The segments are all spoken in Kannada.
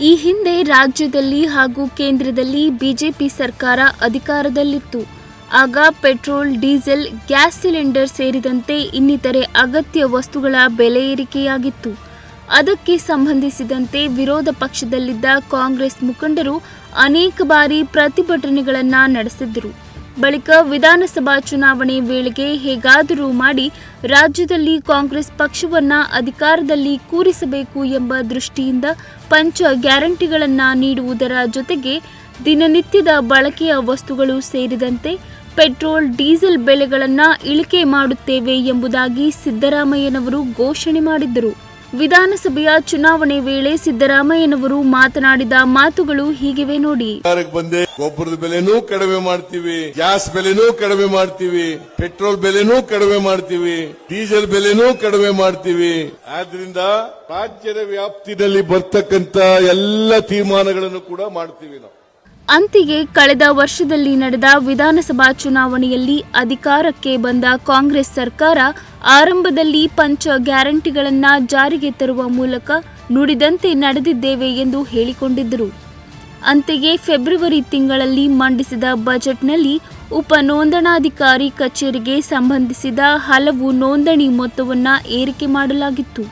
ಈ ಹಿಂದೆ ರಾಜ್ಯದಲ್ಲಿ ಹಾಗೂ ಕೇಂದ್ರದಲ್ಲಿ ಬಿಜೆಪಿ ಸರ್ಕಾರ ಅಧಿಕಾರದಲ್ಲಿತ್ತು. ಆಗ ಪೆಟ್ರೋಲ್, ಡೀಸೆಲ್, ಗ್ಯಾಸ್ ಸಿಲಿಂಡರ್ ಸೇರಿದಂತೆ ಇನ್ನಿತರೆ ಅಗತ್ಯ ವಸ್ತುಗಳ ಬೆಲೆ ಏರಿಕೆಯಾಗಿತ್ತು. ಅದಕ್ಕೆ ಸಂಬಂಧಿಸಿದಂತೆ ವಿರೋಧ ಪಕ್ಷದಲ್ಲಿದ್ದ ಕಾಂಗ್ರೆಸ್ ಮುಖಂಡರು ಅನೇಕ ಬಾರಿ ಪ್ರತಿಭಟನೆಗಳನ್ನು ನಡೆಸಿದ್ದರು ಬಳಿಕ ವಿಧಾನಸಭಾ ಚುನಾವಣೆ ವೇಳೆಗೆ ಹೇಗಾದರೂ ಮಾಡಿ ರಾಜ್ಯದಲ್ಲಿ ಕಾಂಗ್ರೆಸ್ ಪಕ್ಷವನ್ನ ಅಧಿಕಾರದಲ್ಲಿ ಕೂರಿಸಬೇಕು ಎಂಬ ದೃಷ್ಟಿಯಿಂದ ಪಂಚ ಗ್ಯಾರಂಟಿಗಳನ್ನು ನೀಡುವುದರ ಜೊತೆಗೆ ದಿನನಿತ್ಯದ ಬಳಕೆಯ ವಸ್ತುಗಳು ಸೇರಿದಂತೆ ಪೆಟ್ರೋಲ್, ಡೀಸೆಲ್ ಬೆಲೆಗಳನ್ನು ಇಳಿಕೆ ಮಾಡುತ್ತೇವೆ ಎಂಬುದಾಗಿ ಸಿದ್ದರಾಮಯ್ಯನವರು ಘೋಷಣೆ ಮಾಡಿದ್ದರು. ವಿಧಾನಸಭೆಯ ಚುನಾವಣೆ ವೇಳೆ ಸಿದ್ದರಾಮಯ್ಯನವರು ಮಾತನಾಡಿದ ಮಾತುಗಳು ಹೀಗಿವೆ ನೋಡಿ. ಬಂದೆ? ಗೊಬ್ಬರದ ಬೆಲೆನೂ ಕಡಿಮೆ ಮಾಡ್ತೀವಿ, ಗ್ಯಾಸ್ ಬೆಲೆನೂ ಕಡಿಮೆ ಮಾಡ್ತೀವಿ, ಪೆಟ್ರೋಲ್ ಬೆಲೆನೂ ಕಡಿಮೆ ಮಾಡ್ತೀವಿ, ಡೀಸೆಲ್ ಬೆಲೆನೂ ಕಡಿಮೆ ಮಾಡ್ತೀವಿ. ಆದ್ರಿಂದ ರಾಜ್ಯದ ವ್ಯಾಪ್ತಿನಲ್ಲಿ ಬರ್ತಕ್ಕಂತ ಎಲ್ಲ ತೀರ್ಮಾನಗಳನ್ನು ಕೂಡ ಮಾಡ್ತೀವಿ ನಾವು. ಅಂತಿಗೆ ಕಳೆದ ವರ್ಷದಲ್ಲಿ ನಡೆದ ವಿಧಾನಸಭಾ ಚುನಾವಣೆಯಲ್ಲಿ ಅಧಿಕಾರಕ್ಕೆ ಬಂದ ಕಾಂಗ್ರೆಸ್ ಸರ್ಕಾರ ಆರಂಭದಲ್ಲಿ ಪಂಚ ಗ್ಯಾರಂಟಿಗಳನ್ನು ಜಾರಿಗೆ ತರುವ ಮೂಲಕ ನುಡಿದಂತೆ ನಡೆದಿದ್ದೇವೆ ಎಂದು ಹೇಳಿಕೊಂಡಿದ್ದರು. ಅಂತೆಯೇ ಫೆಬ್ರವರಿ ತಿಂಗಳಲ್ಲಿ ಮಂಡಿಸಿದ ಬಜೆಟ್ನಲ್ಲಿ ಉಪ ನೋಂದಣಾಧಿಕಾರಿ ಕಚೇರಿಗೆ ಸಂಬಂಧಿಸಿದ ಹಲವು ನೋಂದಣಿ ಮೊತ್ತವನ್ನು ಏರಿಕೆ ಮಾಡಲಾಗಿತ್ತು.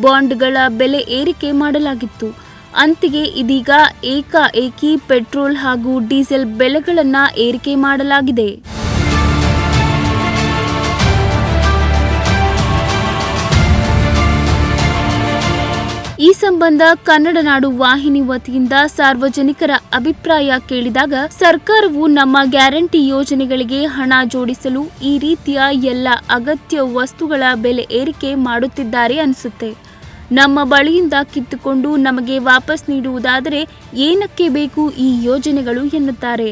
ಬಾಂಡ್ಗಳ ಬೆಲೆ ಏರಿಕೆ ಮಾಡಲಾಗಿತ್ತು. ಅಂತೆಯೇ ಇದೀಗ ಏಕಾಏಕಿ ಪೆಟ್ರೋಲ್ ಹಾಗೂ ಡೀಸೆಲ್ ಬೆಲೆಗಳನ್ನು ಏರಿಕೆ ಮಾಡಲಾಗಿದೆ. ಈ ಸಂಬಂಧ ಕನ್ನಡ ನಾಡು ವಾಹಿನಿ ವತಿಯಿಂದ ಸಾರ್ವಜನಿಕರ ಅಭಿಪ್ರಾಯ ಕೇಳಿದಾಗ ಸರ್ಕಾರವು ನಮ್ಮ ಗ್ಯಾರಂಟಿ ಯೋಜನೆಗಳಿಗೆ ಹಣ ಜೋಡಿಸಲು ಈ ರೀತಿಯ ಎಲ್ಲ ಅಗತ್ಯ ವಸ್ತುಗಳ ಬೆಲೆ ಏರಿಕೆ ಮಾಡುತ್ತಿದ್ದಾರೆ ಅನಿಸುತ್ತೆ. ನಮ್ಮ ಬಳಿಯಿಂದ ಕಿತ್ತುಕೊಂಡು ನಮಗೆ ವಾಪಸ್ ನೀಡುವುದಾದರೆ ಏನಕ್ಕೆ ಬೇಕು ಈ ಯೋಜನೆಗಳು ಎನ್ನುತ್ತಾರೆ.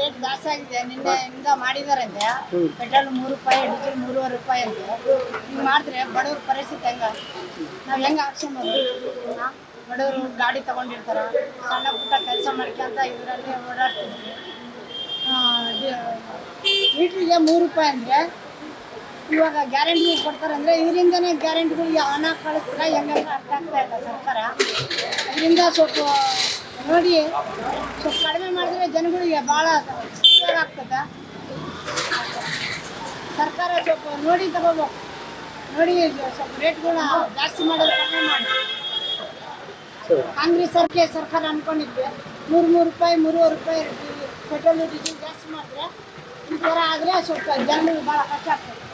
ರೇಟ್ ಜಾಸ್ತಿ ಆಗಿದೆ. ನಿನ್ನೆ ಇಂದ ಮಾಡಿದಾರಂತೆ ಪೆಟ್ರೋಲ್ ಮೂರು ರೂಪಾಯಿ, ಡೀಸೆಲ್ ಮೂರುವರೆ ರೂಪಾಯಿ ಅಂತೆ. ಹಿಂಗೆ ಮಾಡಿದ್ರೆ ಬಡವ್ರ ಪರಿಸ್ಥಿತಿ ಹೆಂಗ? ನಾವು ಹೆಂಗೆ ಆಕ್ಷನ್? ಬಡವರು ಗಾಡಿ ತಗೊಂಡಿರ್ತಾರ, ಸಣ್ಣ ಪುಟ್ಟ ಕೆಲಸ ಮಾಡ್ಕೊಂತ ಇದರಲ್ಲಿ ಓಡಾಡ್ತಿದ್ವಿ ಲೀಟ್ರಿಗೆ ಮೂರು ರೂಪಾಯಿ ಅಂದರೆ ಇವಾಗ ಗ್ಯಾರಂಟಿ ಕೊಡ್ತಾರೆ ಅಂದರೆ ಇದರಿಂದನೇ ಗ್ಯಾರಂಟಿಗಳು ಹಣ ಕಳಿಸ್ತಾರೆ ಹೆಂಗಂದ್ರೆ ಅರ್ಥ ಆಗ್ತಾ ಇಲ್ಲ ಸರ್ಕಾರ. ಇದರಿಂದ ಸ್ವಲ್ಪ ನೋಡಿ, ಸ್ವಲ್ಪ ಕಡಿಮೆ ಮಾಡಿದ್ರೆ ಜನಗಳಿಗೆ ಭಾಳ ಉಪಯೋಗ ಆಗ್ತದೆ. ಸರ್ಕಾರ ಸ್ವಲ್ಪ ನೋಡಿ ತಗೋಬೇಕು. ನೋಡಿ, ಸ್ವಲ್ಪ ರೇಟ್ಗಳನ್ನ ಜಾಸ್ತಿ ಮಾಡೋದು ಕಡಿಮೆ ಮಾಡಿ. ಕಾಂಗ್ರೆಸ್ ಸರ್ಕೆ ಸರ್ಕಾರ ಅನ್ಕೊಂಡಿದ್ವಿ. ಮೂರು ಮೂರು ರೂಪಾಯಿ, ಮೂರುವರೆ ರೂಪಾಯಿ ಪೆಟ್ರೋಲ್, ಡೀಸೆಲ್ ಜಾಸ್ತಿ ಮಾಡಿದ್ರೆ ಈ ಥರ ಆದರೆ ಸ್ವಲ್ಪ ಜನರಿಗೆ ಭಾಳ ಅದು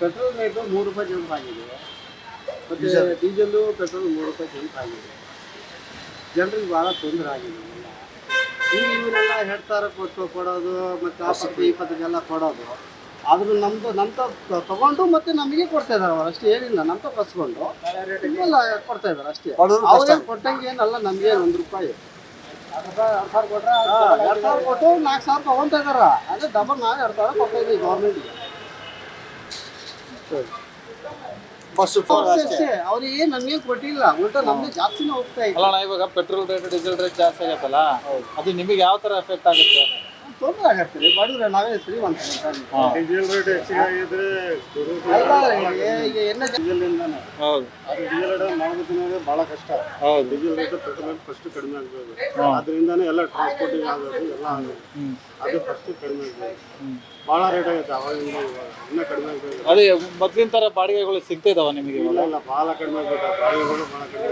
ಪೆಟ್ರೋಲ್ ರೇಟು ಮೂರು ರೂಪಾಯಿ ಜಂಪ್ ಆಗಿದೆ. ಮತ್ತು ಡೀಸೆಲ್ಲು ಪೆಟ್ರೋಲ್ ಮೂರು ರೂಪಾಯಿ ಜಂಪ್ ಆಗಿದೆ. ಜನರಿಗೆ ಭಾಳ ತೊಂದರೆ ಆಗಿದೆ. ಈಗ ಇವನ್ನೆಲ್ಲ ಎರಡು ಸಾವಿರ ಕೊಟ್ಟು ಕೊಡೋದು ಮತ್ತು ಆಸ್ಪತ್ರೆ ಈ ಕೊಡೋದು. ಆದರೂ ನಮ್ಮದು ನಮ್ಮ ತಗೊಂಡು ಮತ್ತೆ ನಮಗೆ ಕೊಡ್ತಾ ಇದ್ದಾರೆ ಅವ್ರು. ಅಷ್ಟೇ ಏನಿಲ್ಲ ನಮ್ಮ ಬಸ್ಕೊಂಡು ಎಲ್ಲ ಕೊಡ್ತಾ ಇದ್ದಾರೆ ಅಷ್ಟೇ. ಅವ್ರೇನು ಕೊಟ್ಟಂಗೆ ಏನಲ್ಲ ನಮಗೆ ಒಂದು ರೂಪಾಯಿ. ಎರಡು ಸಾವಿರ ಕೊಟ್ಟು ನಾಲ್ಕು ಸಾವಿರ ತೊಗೊತಾ ಇದಾರೆ. ಅದೇ ಡಬಲ್ ನಾವು ಎರಡು ಸಾವಿರ ಕೊಡ್ತಾ ಇದ್ದೀವಿ ಗೌರ್ಮೆಂಟ್ಗೆ ಅಷ್ಟೇ ಅವ್ರಿಗೆ ನಮ್ಗೆ ಕೊಟ್ಟಿಲ್ಲ ಉಲ್ಟಾ ನಮ್ಗೆ ಜಾಸ್ತಿನೇ ಹೋಗ್ತಾ ಇದೆ. ಅಲ್ಲ ಇವಾಗ ಪೆಟ್ರೋಲ್ ರೇಟ್ ಡೀಸೆಲ್ ರೇಟ್ ಜಾಸ್ತಿ ಆಗತ್ತಲ್ಲ? ಅದು ನಿಮಗೆ ಯಾವ ತರ ಎಫೆಕ್ಟ್ ಆಗುತ್ತೆ? ತೊಂದರೆ ಆಗತ್ತೆ. ಬಡಿದ್ರೆ ನಾವೇ ಶ್ರೀಮಂತ ಡೀಸೆಲ್ ರೇಟ್ ಹೆಚ್ಚಿಗೆ ಆಗಿದ್ರೆ ಈಗ ಎಣ್ಣೆ ಡೀಸೆಲ್ನಿಂದಾನೆ ಹೌದು ಅದು ಡೀಸೆಲ್ ರೇಟ್ ಮಾಡೋದಕ್ಕೆ ಬಹಳ ಕಷ್ಟ. ಹೌದು. Diesel rate petrol rate first ಕಡಿಮೆ ಆಗಬೇಕು ಅದರಿಂದಾನೇ ಎಲ್ಲ ಟ್ರಾನ್ಸ್ಪೋರ್ಟಿಂಗ್ ಆಗಬೇಕು ಎಲ್ಲ ಅದು ಫಸ್ಟ್ ಕಡಿಮೆ ಆಗಬೇಕು ಭಾಳ ರೇಟ್ ಆಗುತ್ತೆ. ಅವಾಗಿಂದ ಇವಾಗ ಇನ್ನೂ ಕಡಿಮೆ ಆಗಬೇಕು ಅದೇ ಮೊದ್ಲಿನ ತರ ಬಾಡಿಗೆಗಳು ಸಿಗ್ತಾ ಇದಾವೆ ನಿಮಗೆ ಇಲ್ಲ ಇಲ್ಲ ಭಾಳ ಕಡಿಮೆ ಆಗ್ಬಿಟ್ಟು ಬಾಡಿಗೆಗಳು ಭಾಳ ಕಡಿಮೆ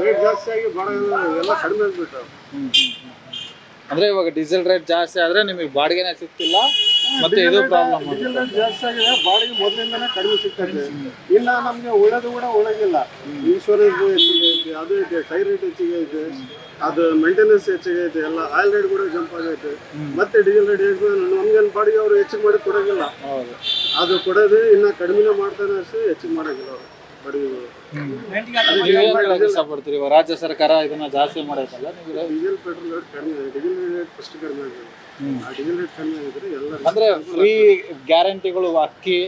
ರೇಟ್ ಜಾಸ್ತಿ ಆಗಿ ಬಾಡಿಗೆ ಎಲ್ಲ ಕಡಿಮೆ ಆಗ್ಬಿಟ್ಟು ಅಂದ್ರೆ ಇವಾಗ ಡೀಸೆಲ್ ರೇಟ್ ಜಾಸ್ತಿ ಆದ್ರೆ ನಿಮಗೆ ಬಾಡಿಗೆನೇ ಸಿಗ್ತಿಲ್ಲ. ಮತ್ತೆ ಇದು ಪ್ರಾಬ್ಲಮ್ ಡೀಸೆಲ್ ರೇಟ್ ಜಾಸ್ತಿ ಆಗಿದೆ ಬಾಡಿಗೆ ಮೊದಲಿಂದನೇ ಕಡಿಮೆ ಸಿಗ್ತದೆ. ಇಲ್ಲ ನಮಗೆ ಉಳದು ಕೂಡ ಉಳಗಿಲ್ಲ ಇನ್ಶೂರೆನ್ಸ್ ಹೆಚ್ಚಿಗೆ ಐತೆ ಅದು ಇದೆ ಟೈರ್ ರೇಟ್ ಹೆಚ್ಚಿಗೆ ಐತೆ ಅದು ಮೇಂಟೆನೆನ್ಸ್ ಹೆಚ್ಚಿಗೆ ಐತೆ ಎಲ್ಲ ಆಯಿಲ್ ರೇಟ್ ಕೂಡ ಜಂಪ್ ಆಗೈತೆ. ಮತ್ತೆ ಡೀಸೆಲ್ ರೇಟ್ ನಮ್ಗೇನು ಬಾಡಿಗೆ ಅವರು ಹೆಚ್ಚಿಗೆ ಮಾಡಿ ಕೊಡೋದಿಲ್ಲ ಅದು ಕೊಡೋದು ಇನ್ನ ಕಡಿಮೆನೇ ಮಾಡ್ತಾನೆ ಅಷ್ಟೇ ಹೆಚ್ಚಿಗೆ ಮಾಡೋದಿಲ್ಲ ಅವರು. ನೀವೇನ್ ಇಷ್ಟಪಡ್ತೀರಿ ಇವಾಗ ರಾಜ್ಯ ಸರ್ಕಾರ ಇದನ್ನ ಜಾಸ್ತಿ ಮಾಡೈತಲ್ಲ ನೀವು ಡೀಸೆಲ್ ಪೆಟ್ರೋಲ್ ರೇಟ್ ಕಡಿಮೆ ಡೀಸೆಲ್ ರೇಟ್ ಫಸ್ಟ್ ಕಡಿಮೆ ಆಗಿದೆ. ಆ ಡೀಸೆಲ್ ರೇಟ್ ಕಡಿಮೆ ಆಗಿದ್ರೆ ಎಲ್ಲ ಅಂದ್ರೆ ಫ್ರೀ ಗ್ಯಾರಂಟಿಗಳು ಅಕ್ಕಿ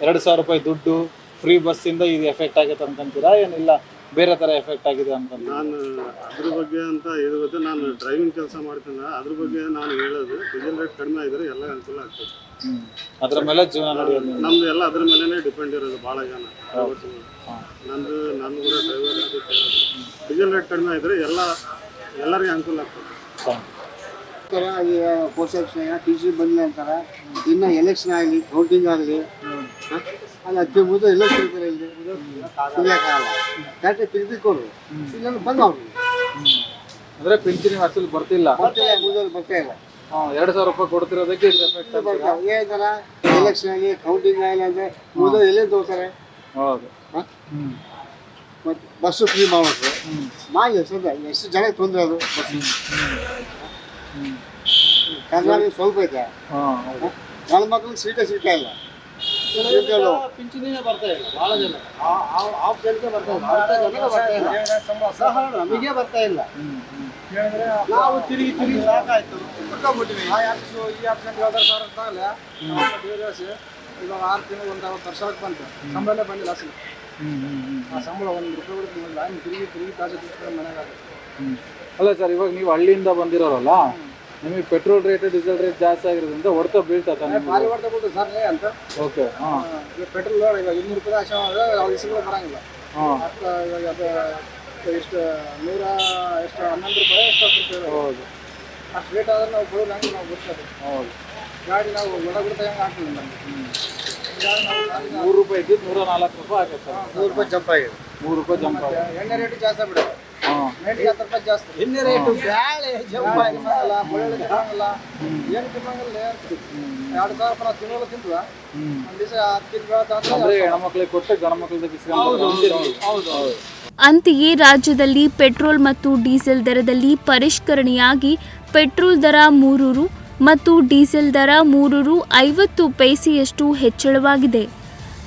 ಎರಡು ಸಾವಿರ ರೂಪಾಯಿ ದುಡ್ಡು ಫ್ರೀ ಬಸ್ಸಿಂದ ಇದು ಎಫೆಕ್ಟ್ ಆಗೈತೆ ಅಂತಂತೀರಾ ಏನಿಲ್ಲ? ಬೇರೆ ತರ ಎಫೆಕ್ಟ್ ಆಗಿದೆ ಅಂತ ನಾನು ಅದ್ರ ಬಗ್ಗೆ ಅಂತ ಹೇಳಿದ್ರೆ ನಾನು ಡ್ರೈವಿಂಗ್ ಕೆಲಸ ಮಾಡ್ತೀನಿ ಅದ್ರ ಬಗ್ಗೆ ನಾನು ಹೇಳೋದು ಡೀಸೆಲ್ ರೇಟ್ ಕಡಿಮೆ ಆಗಿದ್ರೆ ಎಲ್ಲ ಅನುಕೂಲ ಆಗ್ತದೆ. ಅದ್ರ ಮೇಲೆ ಜೀವನ ನಡೆಯೋದು. ನಿಮ್ದು. ಎಲ್ಲ ಅದ್ರ ಮೇಲೆನೇ ಡಿಪೆಂಡ್ ಇರೋದು ಭಾಳ ಜನ. ನಂದು ನಾನು ಕೂಡ ಡ್ರೈವರ್ ಡೀಸೆಲ್ ರೇಟ್ ಕಡಿಮೆ ಆಗಿದ್ರೆ ಎಲ್ಲ ಎಲ್ಲರಿಗೂ ಅನುಕೂಲ ಆಗ್ತದೆ. ಪೋಸ್ಟ್ ಆಫೀಸ್ನಾಗ ಟಿ ಸಿ ಬಂದಿಲ್ಲ ಅಂತಾರೆ. ಇನ್ನು ಎಲೆಕ್ಷನ್ ಆಗಲಿ ವೋಟಿಂಗ್ ಆಗಲಿ ಅಲ್ಲಿ ಅಜ್ಜಿ ಮುದ್ದು ಎಲ್ಲ ತಿಳ್ತಾರೆ ಇಲ್ಲಿ ತಿಳಿಯೋಕ್ಕಾಗಲ್ಲ ಕರೆಕ್ಟಾಗಿ ತಿಳಿದುಕೊಡು ಇಲ್ಲ ಬಂದು ಅವ್ರು ಅಂದ್ರೆ ಪಿಂಚಣಿ ಅಸಲು ಬರ್ತಿಲ್ಲ. ಬರ್ತಿಲ್ಲ ಮುಂದೆ ಬರ್ತಾ ಇಲ್ಲ ಎರಡ್ ಸಾವಿರ ರೂಪಾಯಿ ಕೊಡ್ತಿರೋದಕ್ಕೆ ಏನಂತಾರ ಎಲೆಕ್ಷನ್ ಆಗಿ ಕೌಂಟಿಂಗ್ ಆಗಿಲ್ಲ ಅಂದ್ರೆ ಮುಂದೆ ಎಲ್ಲೇ ತಗೋತಾರೆ? ಹೌದು. ಮತ್ತು ಬಸ್ಸು ಫ್ರೀ ಮಾಡ್ಬೇಕು. ಮಾಡಿ ಎಷ್ಟು ಜನಕ್ಕೆ ತೊಂದರೆ ಅದು? ಬಸ್ಸು ಕರ್ನಾಟಕ ಸ್ವಲ್ಪ ಐತೆ ಗಂಡು ಮಕ್ಳಿಗೆ ಸೀಟೇ ಸಿಗ್ತಾ ಇಲ್ಲ. ಪಿಂಚಣಿನೇ ಬರ್ತಾ ಇಲ್ಲ ಬಹಳ ಜನ. ಆ ಆಫ್ ಜನಕ್ಕೆ ಬರ್ತಾ ಇಲ್ಲ. ಅರ್ಧ ಬರ್ತಾ ಇಲ್ಲ. ಸಹ ನಮಗೆ ಬರ್ತಾ ಇಲ್ಲ. ನಾವು ತಿರುಗಿ ತಿರುಗಿ ಸಾಕಾಯಿತು. ಮುಟ್ಕೊಂಡ್ಬಿಟ್ಟಿವಿ ಆ ಆಪ್ಸ್ ಈ ಆಪ್ಸ್ ಅಂತ ಹೇಳ್ತಾರೆ ಸರ್ ಅಂತ ಆಗಲ್ಲ ಬೇರೆ ಇವಾಗ ಆರು ತಿಂಗಳು ಒಂದು ವರ್ಷಕ್ಕೆ ಬಂತು. ಸಂಬಳ ಬಂದಿಲ್ಲ ಅಸಲು. ಆ ಸಂಬಳ ಒಂದು ರೂಪಾಯಿ ಬಿಟ್ಟು ತಿಂಗಳಿಲ್ಲ ಹಿಂಗೆ ತಿರುಗಿ ತಿರುಗಿ ತಾಜಾ ತಿರ್ಸ್ಕೊಂಡು ಮನೆಗಾಗುತ್ತೆ ಅಲ್ಲ ಸರ್ ಇವಾಗ ನೀವು ಹಳ್ಳಿಯಿಂದ ಬಂದಿರೋರಲ್ಲ ನಿಮಗೆ ಪೆಟ್ರೋಲ್ ರೇಟ್ ಡೀಸೆಲ್ ರೇಟ್ ಜಾಸ್ತಿ ಆಗಿರೋದ್ರಿಂದ ಹೊಡೆತ ಬೀಳ್ತದ ಭಾರಿ ಹೊಡೆತ ಬಿಟ್ಟು ಸರ್ ಅಂತ. ಓಕೆ ಹಾಂ. ಈಗ ಪೆಟ್ರೋಲ್ ನೋಡಿ ಇವಾಗ ಇನ್ನೂರು ರೂಪಾಯಿ ಆಶೆ ಅವ್ರ ಇಸ್ಗಳು ಬರಂಗಿಲ್ಲ. ಹಾಂ. ಅಷ್ಟು ಇವಾಗ ಅದು ಎಷ್ಟು ನೂರ ಎಷ್ಟು ಹನ್ನೊಂದು ರೂಪಾಯಿ ಎಷ್ಟು ಹತ್ತು ಹೌದು. ಅಷ್ಟು ರೇಟ್ ಆದ್ರೆ ನಾವು ಕೊಡೋದು ಹಂಗೆ ನಾವು ಬರ್ತದೆ. ಹೌದು. ಗಾಡಿ ನಾವು ಒಳ ಬಿಡ್ತಾ ಹೆಂಗೆ ಹಾಕ್ತೀವಿ ನಮಗೆ. ಮೂರು ರೂಪಾಯಿ ಇದ್ದಿದ್ದು ನೂರ ನಾಲ್ಕು ರೂಪಾಯಿ ಆಗುತ್ತೆ ಸರ್. ನೂರು ರೂಪಾಯಿ ಜಂಪ್ ಆಗಿದೆ. ಮೂರು ರೂಪಾಯಿ ಜಂಪ್ ಆಗಿದೆ. ಎಣ್ಣೆ ರೇಟ್ ಜಾಸ್ತಿ ಆಗ್ಬಿಡುತ್ತೆ. ಜಾಸ್ತಿ. ಎಣ್ಣೆ ರೇಟು ಬ್ಯಾಳೆ ಜಂಪ್ ಆಗಿಲ್ಲ ಬೆಳ್ಳುಳ್ಳಿ ತಿನ್ನಂಗಿಲ್ಲ ಏನು ತಿನ್ನಂಗಿಲ್ಲ ಎರಡು ಸಾವಿರ ರೂಪಾಯಿ ನಾವು ತಿನ್ನೋಲ್ಲ ತಿಂದ್ವ? ಒಂದು ದಿವಸ ಹತ್ತು ಕಿಲೋ ಅಂದ್ರೆ ಹೆಣ್ಮಕ್ಳಿಗೆ ಕೊಟ್ಟು ಗಂಡ ಮಕ್ಳಿಗೆ ಕಿಸ್ಕೊಂಡು ಹೌದು ಹೌದು ಅಂತೆಯೇ ರಾಜ್ಯದಲ್ಲಿ ಪೆಟ್ರೋಲ್ ಮತ್ತು ಡೀಸೆಲ್ ದರದಲ್ಲಿ ಪರಿಷ್ಕರಣೆಯಾಗಿ ಪೆಟ್ರೋಲ್ ದರ ಮೂರು ರು ಮತ್ತು ಡೀಸೆಲ್ ದರ ಮೂರು ರು ಐವತ್ತು ಪೈಸೆಯಷ್ಟು ಹೆಚ್ಚಳವಾಗಿದೆ.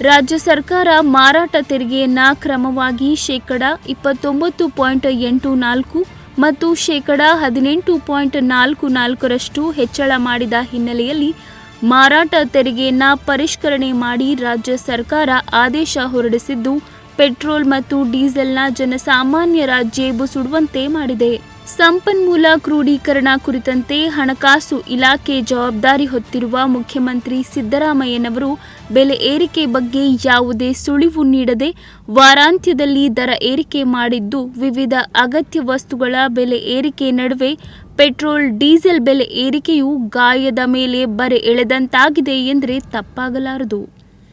ರಾಜ್ಯ ಸರ್ಕಾರ ಮಾರಾಟ ತೆರಿಗೆಯನ್ನ ಕ್ರಮವಾಗಿ ಶೇಕಡ ಇಪ್ಪತ್ತೊಂಬತ್ತು ಪಾಯಿಂಟ್ ಎಂಟು ನಾಲ್ಕು ಮತ್ತು ಶೇಕಡ ಹದಿನೆಂಟು ಪಾಯಿಂಟ್ ನಾಲ್ಕು ನಾಲ್ಕರಷ್ಟು ಹೆಚ್ಚಳ ಮಾಡಿದ ಹಿನ್ನೆಲೆಯಲ್ಲಿ ಮಾರಾಟ ತೆರಿಗೆಯನ್ನ ಪರಿಷ್ಕರಣೆ ಮಾಡಿ ರಾಜ್ಯ ಸರ್ಕಾರ ಆದೇಶ ಹೊರಡಿಸಿದ್ದು ಪೆಟ್ರೋಲ್ ಮತ್ತು ಡೀಸೆಲ್ನ ಜನಸಾಮಾನ್ಯರ ಜೇಬು ಸುಡುವಂತೆ ಮಾಡಿದೆ. ಸಂಪನ್ಮೂಲ ಕ್ರೋಢೀಕರಣ ಕುರಿತಂತೆ ಹಣಕಾಸು ಇಲಾಖೆ ಜವಾಬ್ದಾರಿ ಹೊತ್ತಿರುವ ಮುಖ್ಯಮಂತ್ರಿ ಸಿದ್ದರಾಮಯ್ಯನವರು ಬೆಲೆ ಏರಿಕೆ ಬಗ್ಗೆ ಯಾವುದೇ ಸುಳಿವು ನೀಡದೆ ವಾರಾಂತ್ಯದಲ್ಲಿ ದರ ಏರಿಕೆ ಮಾಡಿದ್ದು ವಿವಿಧ ಅಗತ್ಯ ವಸ್ತುಗಳ ಬೆಲೆ ಏರಿಕೆ ನಡುವೆ ಪೆಟ್ರೋಲ್, ಡೀಸೆಲ್ ಬೆಲೆ ಏರಿಕೆಯು ಗಾಯದ ಮೇಲೆ ಬರೆ ಎಳೆದಂತಾಗಿದೆ ಎಂದರೆ ತಪ್ಪಾಗಲಾರದು.